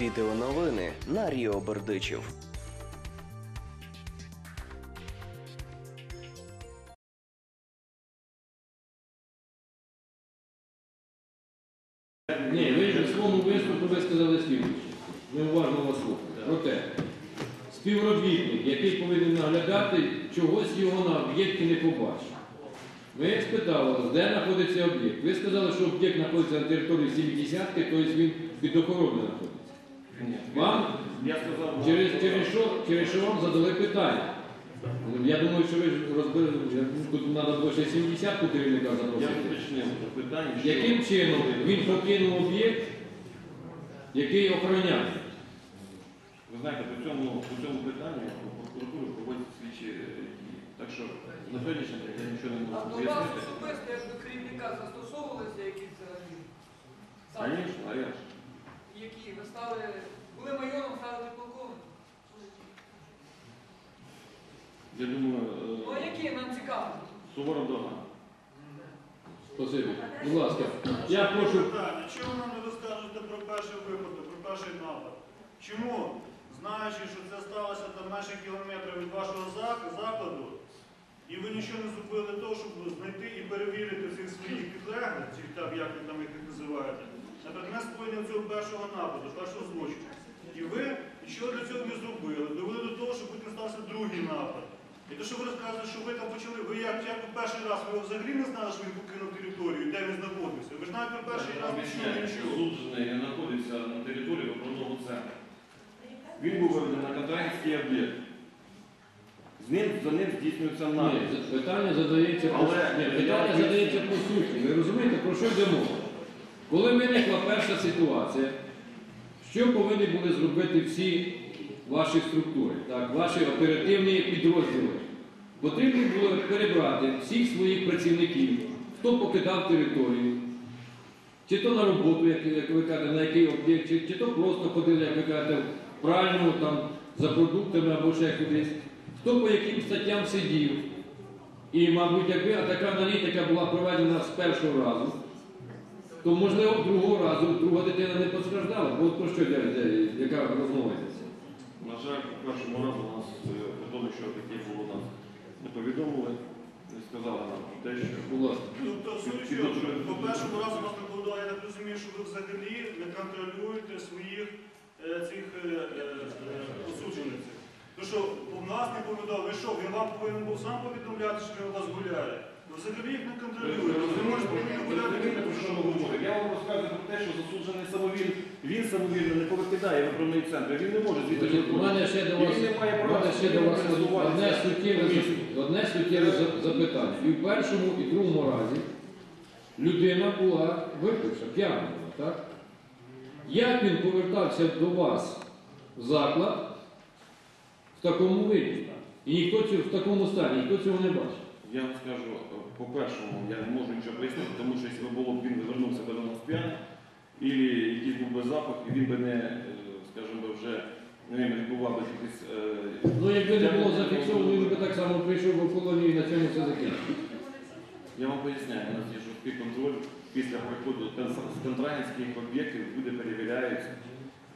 Відеоновини на Ріо Бердичів. Ні, ви в своєму виступу ви сказали слідуюче. Ми уважно вас слухаємо. Проте, співробітник, який повинен наглядати, чогось його на об'єкті не побачив. Ми спитали вас, де знаходиться об'єкт. Ви сказали, що об'єкт знаходиться на території 70-ки, тобто він під охороною знаходиться. Вам Я сказав, через, через, що, через що вам задали питання. Я думаю, що ви ж розбили, я- тут треба було ще 70 керівника я запросити. уточнив питання, що Яким чином він покинув об'єкт, який охороняє? ви знаєте, по цьому, по цьому питанню прокуратура проводить слідчі е, дії. Так що на сьогоднішній день я нічого не А можу до вас пояснити. особисто, як до керівника, застосовувалися якісь взагалі? Звісно, а я ж. Які? Ви стали, були майором, стали полковником? Я думаю, Ну а е, які нам цікаво? суворо дога. Спасибі. Будь ласка. Я прошу. Питання. Чому нам не розкажете про перший випадок, про перший напад? Чому, знаючи, що це сталося там менше кілометра від вашого зак- закладу, і ви нічого не зробили того, щоб знайти і перевірити цих своїх підлеглих, чи там, як ви там їх називаєте, на предмет скоєння цього першого нападу, першого злочину. І ви нічого для цього не зробили, довели до того, що потім стався другий напад. І те, що ви розказуєте, що ви там почали, ви як, як ви перший раз ви взагалі не знали, що він покинув територію, де він знаходився. Ви ж навіть не перший раз не чули нічого. Засуджений знаходиться на території оборонного центру. Він був виведений на контрагентський об'єкт. З ним, за ним здійснюється Ні, нагляд. питання задається по Але- Ні, питання задається по суті. Ви розумієте, про що йде мова? Коли виникла перша ситуація, що повинні були зробити всі ваші структури, так, ваші оперативні підрозділи? Потрібно було перебрати всіх своїх працівників, хто покидав територію, чи то на роботу, як, ви кажете, на який об'єкт, чи, чи то просто ходили, як ви кажете, в пральну там, за продуктами або ще кудись, хто по яким статтям сидів. І, мабуть, якби така аналітика була проведена з першого разу, то, можливо, другого разу друга дитина не постраждала, бо про що йде, яка розмова йдеться. На жаль, по першому разу нас, е, по тому, що таке було нас не повідомили, не сказали нам про те, що. Тобто, суть по першому разу вас не було, я так розумію, що ви взагалі не контролюєте своїх е, цих е, е, е, осуджених. Ну що, у нас не повідомили, ви що, він вам повинен був сам повідомляти, що він у вас гуляє? Ви взагалі їх не Я вам розказую про те, що засуджений самовільно, він самовільно не повикидає в оборонний центр, він не може звідти Значить, У мене ще до вас, Він не має у права мене ще до вас пересуватися одне суттєве, по одне суттєве за- запитання. І в першому, і в другому разі людина була випивша, п'яна, була, так? Як він повертався до вас в заклад в такому виді? І ніхто цього в такому стані, ніхто цього не бачив. Я вам скажу, е, по-першому, я не можу нічого пояснити, тому що якщо було б він вернувся до нас п'яний, і якийсь був би запах, і він би не, е, скажімо, вже не відбував би якісь... е, Ну, якби не було зафіксовано, він би так само прийшов в колонію і на цьому все закінчив. Я вам поясняю, у нас є жорсткий контроль після приходу з контрагентських об'єктів, люди перевіряються.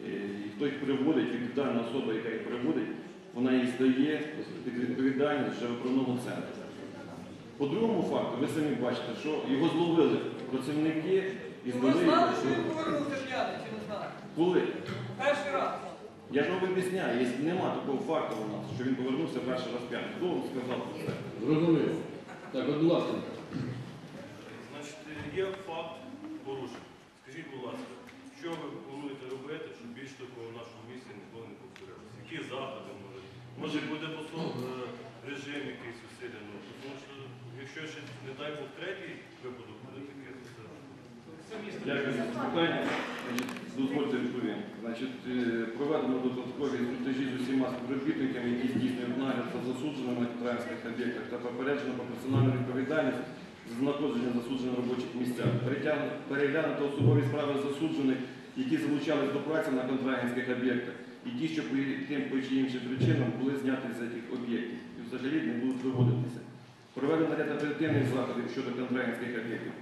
І хто їх приводить, відповідальна особа, яка їх приводить, вона їх здає відповідальність вже в центрі. По другому факту, ви самі бачите, що його зловили працівники і Ви здали знали, що він повернувся п'яний, чи не знали? Коли? Перший раз. Я ж вам об'ясняю, якщо нема такого факту у нас, що він повернувся перший раз п'яний. Хто вам сказав про це? Зрозуміло. Так, от, будь ласка. Значить, є факт порушень. Скажіть, будь ласка, що ви плануєте робити, щоб більш такого в нашому місті ніколи не повторилося? Які заходи може? Може буде посол е, режим якийсь усилений? Тому що якщо ще не дай Бог третій випадок буде таке. Дякую за запитання. Дозвольте відповім. Е, проведено додаткові інструктажі з усіма співробітниками, які здійснюють нагляд за засудженими на китайських об'єктах та попереджено про персональну відповідальність за знаходження засуджених робочих місцях. Переглянуто особові справи засуджених, які залучались до праці на контрагентських об'єктах, і ті, що тим по чи іншим причинам були зняті з цих об'єктів і взагалі не будуть виводитися. Проведено ряд оперативних заходів щодо контрагентських об'єктів.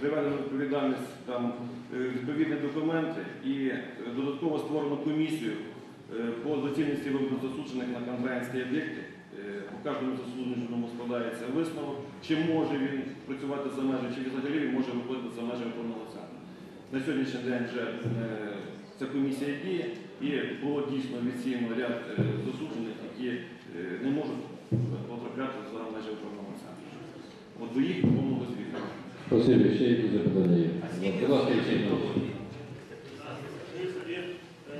Приведено відповідальність там е, відповідні документи і е, додатково створено комісію е, по доцільності виводу засуджених на контрагентські об'єкти. По кожному засудженому складається висновок, чи може він працювати за межами, чи взагалі він може виходити за межами повного центру. На сьогоднішній день вже ця комісія діє і було дійсно офіційно ряд засуджених, які не можуть потрапляти за межі повного. От до їх повного звіту. Спасибо, ще якісь запитання є. Будь ласка, Олексій Іванович. Є, е,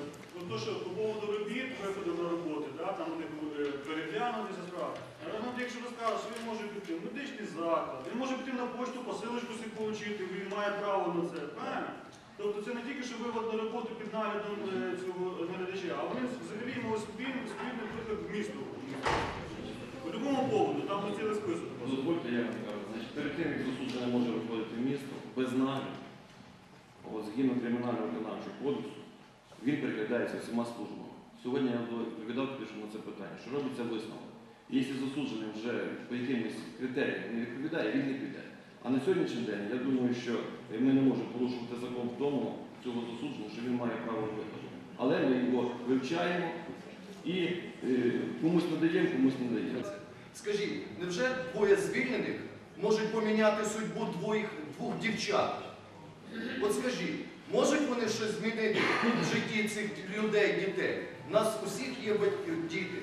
ну, що по поводу робіт, виходу на роботи, да, там вони е, справи. Але ну, якщо ви що він може піти в медичний заклад, він може піти на почту, посилочку собі він має право на це, правильно? Тобто це не тільки що вивод на роботу під наглядом е, цього наглядача, а вони взагалі мали спільний спільний виход в місто. По будь-якому поводу, там на цілий список. Дозвольте, я вам кажу, значить, перед тим, як засуджений може виходити в місто без нагляду, згідно кримінального виконавчого кодексу, він переглядається всіма службами. Сьогодні я відповідав на це питання, що робиться висновок. І Якщо засуджений вже по якимось критеріям не відповідає, він не піде. А на сьогоднішній день я думаю, що ми не можемо порушувати закон в тому цього засудженого, що він має право виходу. Але ми його вивчаємо і е, комусь надаємо, комусь не даємо. Скажіть, невже двоє звільнених можуть поміняти судьбу двох, двох дівчат? От скажіть, можуть вони щось змінити в житті цих людей, дітей? У нас усіх є батьки, діти,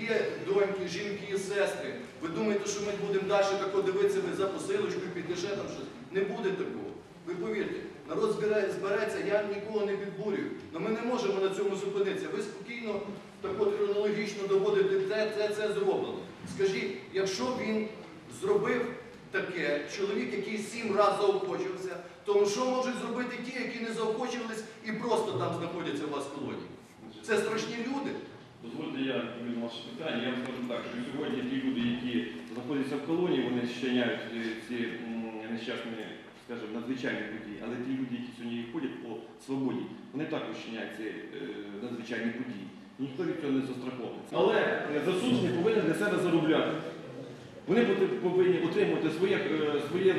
є доньки, жінки і сестри. Ви думаєте, що ми будемо далі тако дивитися ви за посилочкою, підеш там щось? Не буде такого. Ви повірте, народ збереться, я нікого не підбурюю. Але ми не можемо на цьому зупинитися. Ви спокійно так от хронологічно доводите, це, це, це зроблено. Скажіть, якщо він зробив таке, чоловік, який сім разів заохочувався, то що можуть зробити ті, які не заохочувались і просто там знаходяться у вас в колонії? Це страшні люди. Дозвольте, я відповім ваше питання. Я вам скажу так, що сьогодні ті люди, які знаходяться в колонії, вони щиняють е, ці нещасні, скажімо, надзвичайні події. Але ті люди, які сьогодні ходять по свободі, вони також щиняють ці е, надзвичайні події. Ніхто від цього не застрахований. Але е, засуджений повинен для себе заробляти. Вони повинні отримувати своє, е, своє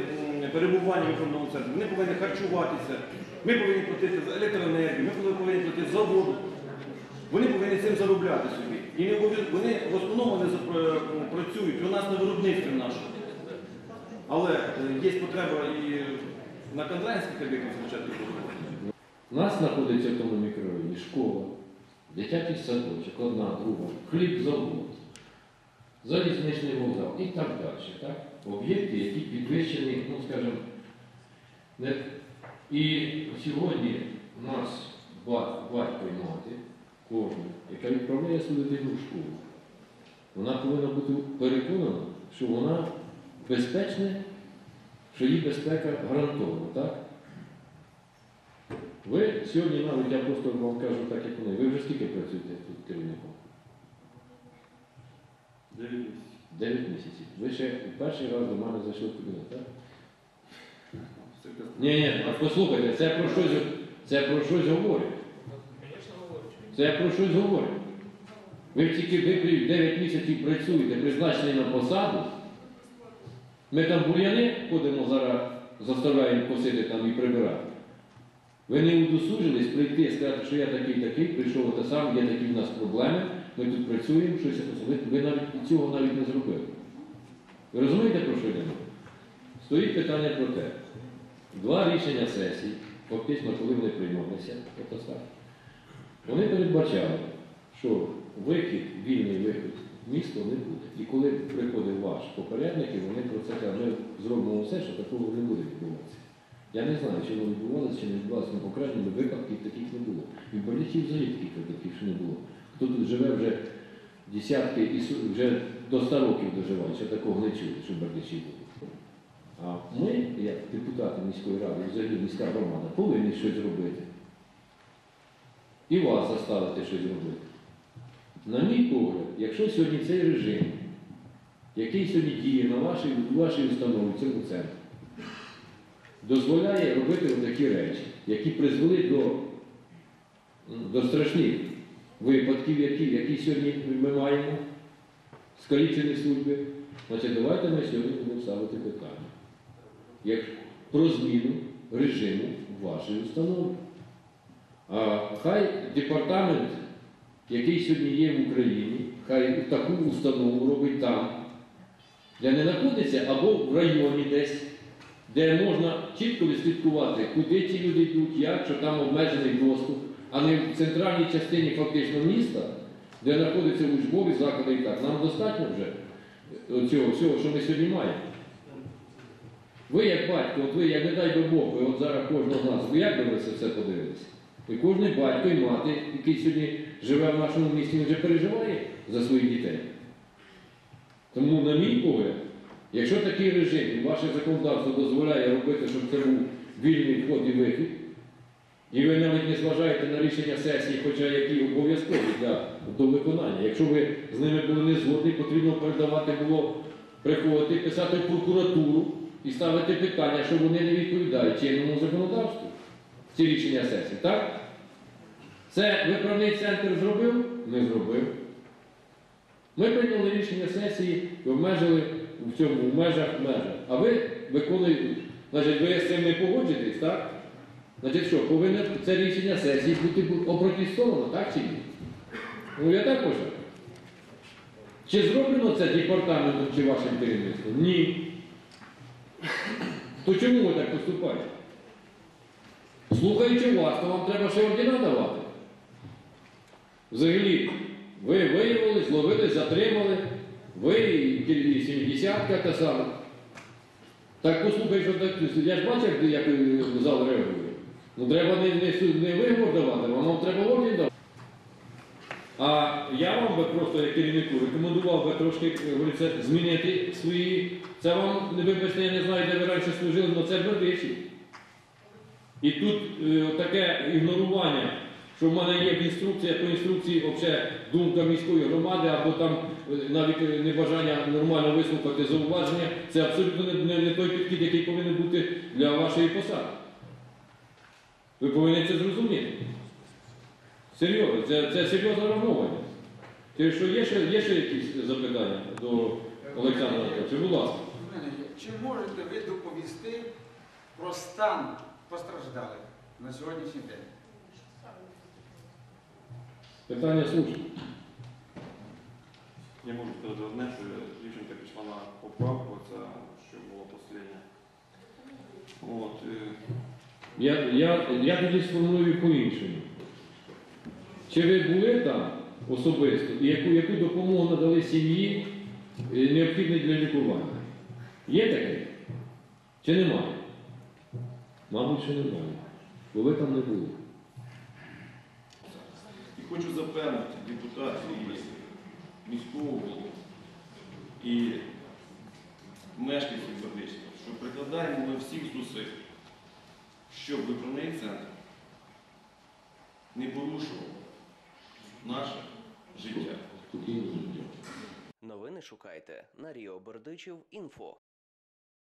перебування в виховному центрі, вони повинні харчуватися, ми повинні платити за електроенергію, ми повинні платити за воду. Вони повинні цим заробляти собі. І не вони в основному не запра- працюють у нас на виробництві нашому. Але е, є потреба і на контрагентських об'єктах спочатку. У нас знаходиться в тому мікрорайоні школа, дитячий садочок, одна, друга, хліб завод, залізничний вокзал і так далі. Так? Об'єкти, які підвищені, ну скажімо, не... і сьогодні у нас батько і мати, кожен, яка відправляє свою дитину в школу, вона повинна бути переконана, що вона безпечна, що її безпека гарантована. Так? Ви сьогодні навіть, я просто вам кажу так, як вони, ви вже скільки працюєте тут керівником? Дев'ять місяців. Дев'ять місяців. Ви ще перший раз до мене зайшли в кабінет, так? Ні, ні, послухайте, це про щось, це про щось говорить. Говорю. Це про щось говорить. Ви тільки ви 9 місяців працюєте, призначені на посаду. Ми там бур'яни ходимо зараз, заставляємо косити там і прибирати. Ви не удосужились прийти, і сказати, що я такий такий, прийшов те сам, є такі в нас проблеми, ми тут працюємо, щось якось. ви, навіть цього навіть не зробили. Ви розумієте, про що йдемо? Стоїть питання про те. Два рішення сесії, фактично, коли вони приймалися, тобто так, вони передбачали, що вихід, вільний вихід місто не буде. І коли приходив ваш попередник, і вони про це кажуть, ми зробимо все, що такого не буде відбуватися. Я не знаю, чи воно відбувалося, чи не відбувалося, але крайньому випадків таких не було. І в Бердичі взагалі таких випадків не було. Тут живе вже десятки і вже до 100 років доживає, ще такого не чули, що в Бердичі було. А ми, як депутати міської ради, взагалі міська громада, повинні щось зробити. І вас заставити щось робити. На мій погляд, якщо сьогодні цей режим, який сьогодні діє на вашій, вашій установі, цьому центрі, дозволяє робити такі речі, які призвели до, до страшних випадків, які, які сьогодні ми маємо, скалічені судьби, Значить, давайте ми сьогодні будемо ставити питання. Як про зміну режиму вашої установи. А хай департамент, який сьогодні є в Україні, хай таку установу робить там, де не знаходиться, або в районі десь, де можна чітко відслідкувати, куди ці люди йдуть, як, що там обмежений доступ, а не в центральній частині фактично міста, де знаходиться учбові заклади і так. Нам достатньо вже цього всього, що ми сьогодні маємо. Ви як батько, от ви, як не дай би Бог, ви от зараз кожного з нас, ви як би ви це все подивилися? І кожен батько і мати, який сьогодні живе в нашому місті, він вже переживає за своїх дітей. Тому, на мій погляд, якщо такий режим ваше законодавство дозволяє робити, щоб це був вільний вход і вихід, і ви навіть не зважаєте на рішення сесії, хоча які обов'язкові для до виконання. Якщо ви з ними були не згодні, потрібно передавати було приходити, писати в прокуратуру і ставити питання, що вони не відповідають чинному законодавству. Ці рішення сесії, так? Це виправний центр зробив? Не зробив. Ми прийняли рішення сесії і обмежили в цьому в межах межах. А ви виконуєте, значить, ви з цим не погоджуєтесь, так? Значить, що, повинне це рішення сесії бути опротестовано, так чи ні? Ну, я так вважаю. Чи зроблено це департаментом чи вашим керівництвом? Ні. То чому ви так поступаєте? Слухаючи вас, то вам треба ще ордена давати. Взагалі, ви виявили, зловили, затримали, ви і 70-ка та сама. Так послухай, що так, я ж бачив, як зал реагує. Ну треба не, не, не вигор давати, вам треба орден давати. А я вам би просто як керівнику рекомендував би трошки говориться, змінити свої. Це вам, не вибачте, я не знаю, де ви раніше служили, але це бердичі. І тут е, таке ігнорування, що в мене є інструкція по інструкції взагалі думка міської громади, або там е, навіть е, небажання нормально вислухати зауваження, це абсолютно не, не той підхід, який повинен бути для вашої посади. Ви повинні це зрозуміти. Серйозно, це, це серйозне розмовлення. Ти що є ще, є ще якісь запитання до Олександра Анатолійовича? Будь ласка. Чи можете ви доповісти про стан постраждалих на сьогоднішній день? Питання слушне. Я можу сказати одне, що дівчинка пішла на поправку, це що було. От, е, Я, я, я тоді сформулюю по-іншому. Чи ви були там особисто і яку, яку допомогу надали сім'ї е, для лікування? Є таке? Чи немає? Мабуть, що немає. Бо ви там не були. І хочу запевнити депутатів міського голову і мешканців Бердичева, що прикладаємо ми всіх зусиль, щоб виправний центр не порушував наше життя. Життя. Новини шукайте на Ріо Бердичів інфо.